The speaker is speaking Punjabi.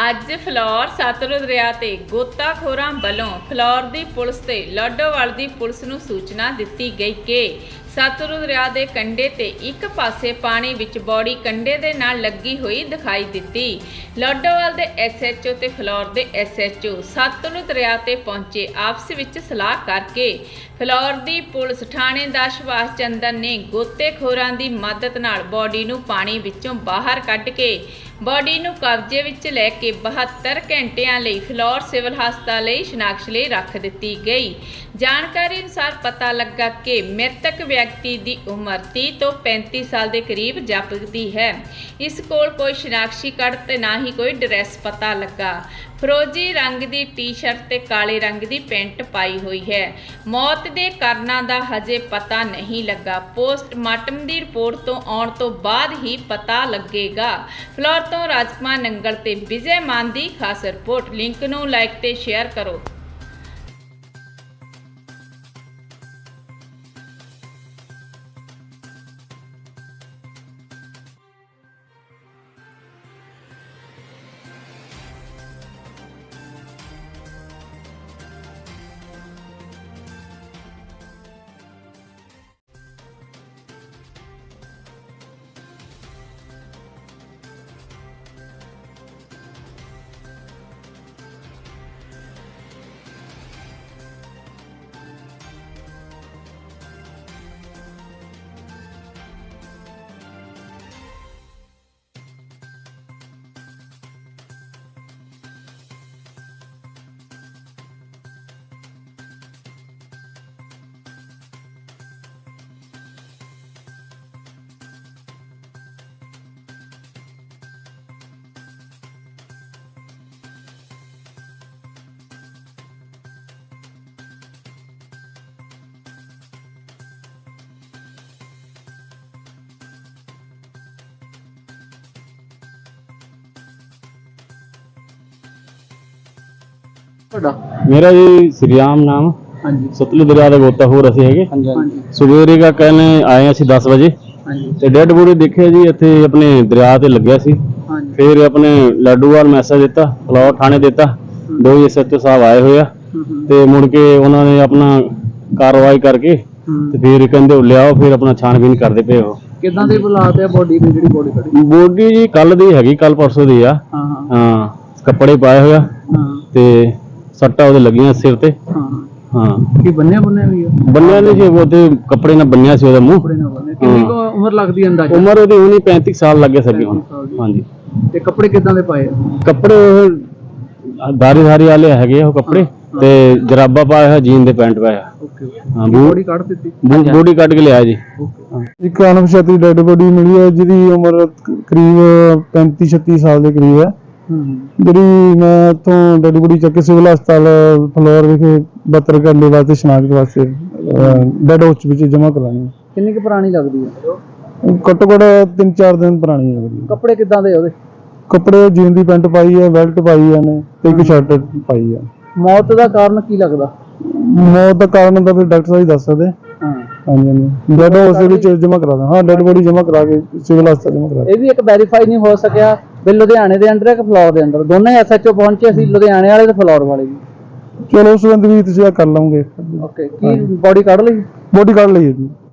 ਅੱਜ ਫਲੌਰ ਸਤਲੁਜ ਦਰਿਆ ਤੇ ਗੋਤਾਖੋਰਾਂ ਵੱਲੋਂ ਫਲੌਰ ਦੀ ਪੁਲਿਸ ਤੇ ਲਾਡੋਵਾਲ ਦੀ ਪੁਲਿਸ ਨੂੰ ਸੂਚਨਾ ਦਿੱਤੀ ਗਈ ਕਿ ਸਤਲੁਜ ਦਰਿਆ ਦੇ ਕੰਢੇ ਤੇ ਇੱਕ ਪਾਸੇ ਪਾਣੀ ਵਿੱਚ ਬੋਡੀ ਕੰਢੇ ਦੇ ਨਾਲ ਲੱਗੀ ਹੋਈ ਦਿਖਾਈ ਦਿੱਤੀ। ਲਾਡੋਵਾਲ ਦੇ ਐਸਐਚਓ ਤੇ ਫਲੌਰ ਦੇ ਐਸਐਚਓ ਸਤਲੁਜ ਦਰਿਆ ਤੇ ਪਹੁੰਚੇ ਆਪਸ ਵਿੱਚ ਸਲਾਹ ਕਰਕੇ ਫਲੌਰ ਦੀ ਪੁਲਿਸ ਥਾਣੇ ਦਾ ਸੁਭਾਸ਼ ਚੰਦਰ ਨੇ ਗੋਤੇਖੋਰਾਂ ਦੀ ਮਦਦ ਨਾਲ ਬੋਡੀ ਨੂੰ ਪਾਣੀ ਵਿੱਚੋਂ ਬਾਹਰ ਕੱਢ ਕੇ ਬੋਡੀ ਨੂੰ ਕਬਜ਼ੇ ਵਿੱਚ ਲੈ ਕੇ 72 ਘੰਟਿਆਂ ਲਈ ਫਲੌਰ ਸਿਵਲ ਹਸਪਤਾਲ ਲਈ ਸ਼ਨਾਖਤ ਲਈ ਰੱਖ ਦਿੱਤੀ ਗਈ। ਜਾਣਕਾਰੀ ਅਨੁਸਾਰ ਪਤਾ ਲੱਗਾ ਕਿ ਮ੍ਰਿਤਕ ਵਿਅਕਤੀ ਦੀ ਉਮਰ 30 ਤੋਂ 35 ਸਾਲ ਦੇ ਕਰੀਬ ਜਾਪਦੀ ਹੈ। ਇਸ ਕੋਲ ਕੋਈ ਸ਼ਨਾਖਤੀ ਕਾਰਡ ਤੇ ਨਾ ਹੀ ਕੋਈ ਡਰੈਸ ਪਤਾ ਲੱਗਾ। ਫਰੋਜੀ ਰੰਗ ਦੀ ਟੀ-ਸ਼ਰਟ ਤੇ ਕਾਲੇ ਰੰਗ ਦੀ ਪੈਂਟ ਪਾਈ ਹੋਈ ਹੈ। ਮੌਤ ਦੇ ਕਾਰਨਾਂ ਦਾ ਹਜੇ ਪਤਾ ਨਹੀਂ ਲੱਗਾ। ਪੋਸਟਮਾਰਟਮ ਦੀ ਰਿਪੋਰਟ ਤੋਂ ਆਉਣ ਤੋਂ ਬਾਅਦ ਹੀ ਪਤਾ ਲੱਗੇਗਾ। ਫਲੋਰ ਤੋਂ ਰਾਜਕੁਮਾਰ ਨੰਗਲ ਤੇ ਵਿਜੇ ਮਾਨ ਦੀ ਖਾਸ ਰਿਪੋਰਟ। ਲਿੰਕ ਨੂੰ ਲਾਈਕ ਤੇ ਸ਼ੇਅਰ ਕਰੋ। ਤੁਹਾਡਾ? ਮੇਰਾ ਜੀ ਸ੍ਰੀਰਾਮ ਨਾਮ। ਹਾਂਜੀ। ਸਤਲੁਜ ਦਰਿਆ ਦੇ ਗੋਤਾਖੋਰ ਅਸੀਂ ਹੈਗੇ। ਹਾਂਜੀ ਸਵੇਰੇ ਕਾ ਕਹਿੰਨੇ ਆਏ ਅਸੀਂ 10 ਵਜੇ। ਹਾਂਜੀ। ਤੇ ਡੈਡ ਬੋਡੀ ਦੇਖਿਆ ਜੀ ਇੱਥੇ ਆਪਣੇ ਦਰਿਆ ਤੇ ਲੱਗਿਆ ਸੀ। ਹਾਂਜੀ। ਫਿਰ ਆਪਣੇ ਲਾਡੂਵਾਲ ਮੈਸੇਜ ਦਿੱਤਾ ਫਲੋਰ ਥਾਣੇ ਦਿੱਤਾ। ਦੋ ਐਸਐਚਓ ਸਾਹਿਬ ਆਏ ਹੋਏ ਆ। ਹੂੰ, ਹੂੰ, ਤੇ ਮੁੜ ਕੇ ਉਹਨਾਂ ਨੇ ਆਪਣਾ ਕਾਰਵਾਈ ਕਰਕੇ। ਤੇ ਫਿਰ ਕਹਿੰਦੇ ਉਹ ਲਿਆਓ ਫਿਰ ਆਪਣਾ ਛਾਣਬੀਨ ਕਰਦੇ ਪਏ ਹੋ ਕਿੱਦਾਂ ਦੇ ਬੁਲਾਤ ਹੈ ਬੋਡੀ ਦੀ ਜਿਹੜੀ ਬੋਡੀ ਖੜੀ ਬੋਡੀ ਜੀ ਕੱਲ ਦੀ ਹੈਗੀ ਕੱਲ ਪਰਸੋਂ ਦੀ ਆ। ਹਾਂ ਹਾਂ। ਹਾਂ ਕੱਪੜੇ ਪਾਏ ਹੋਇਆ ਹਾਂ। ਤੇ ਸੱਟਾਂ ਉਹਦੇ ਲੱਗੀਆਂ ਸਿਰ ਤੇ। ਹਾਂ। ਹਾਂ। ਕੀ ਬੰਨਿਆ ਬੰਨਿਆ ਵੀ ਆ? ਬੰਨਿਆ ਨਹੀਂ ਸੀ ਉਹ ਤੇ ਕੱਪੜੇ ਨਾਲ ਬੰਨਿਆ ਸੀ ਉਹਦਾ ਮੂੰਹ। ਕੱਪੜੇ ਨਾਲ ਬੰਨਿਆ। ਕਿੰਨੀ ਕੁ ਉਮਰ ਲੱਗਦੀ ਹੈ ਅੰਦਾਜ਼ਾ? ਉਮਰ ਉਹਦੀ ਹੁਣੀ 35 ਸਾਲ ਲੱਗੇ ਸਕੇ ਹੁਣ। ਸਾਲ ਦੀ। ਹਾਂਜੀ। ਤੇ ਕੱਪੜੇ ਕਿੱਦਾਂ ਦੇ ਪਾਏ ਆ? ਕੱਪੜੇ ਉਹ ਧਾਰੀ ਧਾਰੀ ਵਾਲੇ ਹੈਗੇ ਆ ਉਹ ਕੱਪੜੇ ਤੇ ਜਰਾਬਾ ਪਾਇਆ ਹੋਇਆ ਜੀਨ ਦੇ ਪੈਂਟ ਪਾਇਆ। ਓਕੇ ਹਾਂ ਬੋਡੀ ਕੱਢ ਦਿੱਤੀ? ਬੋਡੀ ਕੱਢ ਕੇ ਲਿਆ ਜੀ। ਓਕੇ। ਇੱਕ ਅਣਪਛਾਤੀ ਡੈੱਡ ਬੋਡੀ ਮਿਲੀ ਹੈ ਜਿਹਦੀ ਉਮਰ ਕਰੀਬ 35 36 ਸਾਲ ਦੇ ਕਰੀਬ ਹੂੰ, ਜਿਹੜੀ ਮੈਂ ਇੱਥੋਂ ਡੈੱਡ ਬੋਡੀ ਚੱਕ ਕੇ ਸਿਵਲ ਹਸਪਤਾਲ ਫਲੋਰ ਵਿਖੇ 72 ਘੰਟੇ ਵਾਸਤੇ ਸ਼ਨਾਖਤ ਵਾਸਤੇ ਡੈੱਡ ਹਾਊਸ ਵਿੱਚ ਜਮ੍ਹਾਂ ਕਰਾਣੀ ਕਿੰਨੀ ਕੁ ਪੁਰਾਣੀ ਲੱਗਦੀ ਹੈ? ਘੱਟੋ ਘੱਟ 3-4 ਦਿਨ ਪੁਰਾਣੀ ਹੈ। ਕੱਪੜੇ ਕਿੱਦਾਂ ਦੇ ਉਹਦੇ? ਕੱਪੜੇ ਜੀਨ ਦੀ ਪੈਂਟ ਪਾਈ ਹੈ ਬੈਲਟ ਪਾਈ ਹੈ ਨੇ ਤੇ ਇੱਕ ਸ਼ਰਟ ਪਾਈ ਹੈ। ਮੌਤ ਦਾ ਕਾਰਨ ਕੀ ਲੱਗਦਾ? ਮੌਤ ਦਾ ਕਾਰਨ ਤਾਂ ਫਿਰ ਡਾਕਟਰ ਸਾਹਿਬ ਦੱਸ ਸਕਦੇ। ਹਾਂ। ਹਾਂਜੀ ਹਾਂਜੀ। ਡੈੱਡ ਹਾਊਸ ਦੇ ਵਿੱਚ ਜਮ੍ਹਾਂ ਕਰਾ ਦਾਂ ਹਾਂ ਡੈੱਡ ਬੋਡੀ ਜਮ੍ਹਾਂ ਕਰਾ ਕੇ ਸਿਵਲ ਹਸਪਤਾਲ ਜਮ੍ਹਾਂ ਕਰਾ ਦਾਂ। ਇਹ ਵੀ ਇੱਕ ਵੈਰੀਫਾਈ ਨਹੀਂ ਹੋ ਸਕਿਆ ਵੀ ਲੁਧਿਆਣੇ ਦੇ ਅੰਡਰ ਹੈ ਕਿ ਫਲੋਰ ਦੇ ਅੰਡਰ ਦੋਨੇ ਐਸਐਚਓ ਪਹੁੰਚੇ ਸੀ ਲੁਧਿਆਣੇ ਵਾਲੇ ਤੇ ਫਲੋਰ ਵਾਲੇ ਵੀ। ਚਲੋ ਉਸ ਸੰਬੰਧ ਵੀ ਤੁਸੀਂ ਆਹ ਕਰ ਲਵਾਂਗੇ ਓਕੇ ਕੀ ਬੋਡੀ ਕੱਢ ਲਈ? ਬੋਡੀ ਕੱਢ ਲਈ ਹੈ ਜੀ।